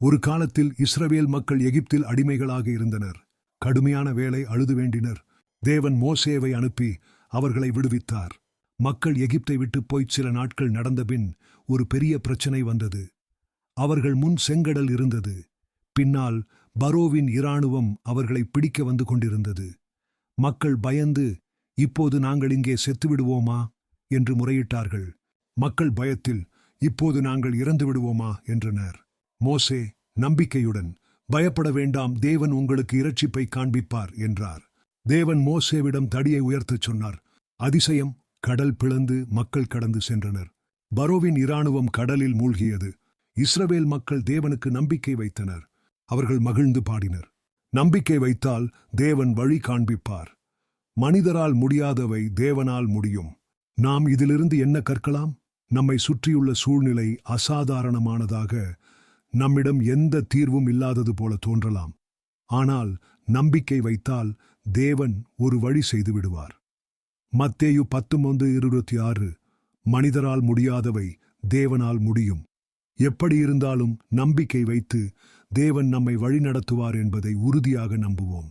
ஒரு காலத்தில் இஸ்ரவேல் மக்கள் எகிப்தில் அடிமைகளாக இருந்தனர். கடுமையான வேலை அழுது வேண்டினர். தேவன் மோசேவை அனுப்பி அவர்களை விடுவித்தார். மக்கள் எகிப்தை விட்டு போய்ச் சில நாட்கள் நடந்தபின் ஒரு பெரிய பிரச்சனை வந்தது. அவர்கள் முன் செங்கடல் இருந்தது. பின்னால் பரோவின் இராணுவம் அவர்களை பிடிக்க வந்து கொண்டிருந்தது. மக்கள் பயந்து இப்போது நாங்கள் இங்கே செத்துவிடுவோமா? என்று முறையிட்டார்கள். மக்கள் பயத்தில் இப்போது நாங்கள் இறந்து விடுவோமா என்றனர். மோசே நம்பிக்கையுடன் பயப்பட வேண்டாம் தேவன் உங்களுக்கு இரட்சிப்பை காண்பிப்பார் என்றார். தேவன் மோசேவிடம் தடியை உயர்த்தச் சொன்னார். அதிசயம் கடல் பிளந்து மக்கள் கடந்து சென்றனர். பரோவின் இராணுவம் கடலில் மூழ்கியது. இஸ்ரவேல் மக்கள் தேவனுக்கு நம்பிக்கை வைத்தனர். அவர்கள் மகிழ்ந்து பாடினர். நம்பிக்கை வைத்தால் தேவன் வழி காண்பிப்பார். மனிதரால் முடியாதவை தேவனால் முடியும். நாம் இதிலிருந்து என்ன கற்கலாம்? நம்மை சுற்றியுள்ள சூழ்நிலை அசாதாரணமானதாக நம்மிடம் எந்த தீர்வும் இல்லாதது போல தோன்றலாம். ஆனால் நம்பிக்கை வைத்தால் தேவன் ஒரு வழி செய்து விடுவார். மத்தேயு பத்தொன்பது இருபத்தி ஆறு மனிதரால் முடியாதவை தேவனால் முடியும். எப்படி இருந்தாலும் நம்பிக்கை வைத்து தேவன் நம்மை வழிநடத்துவார் என்பதை உறுதியாக நம்புவோம்.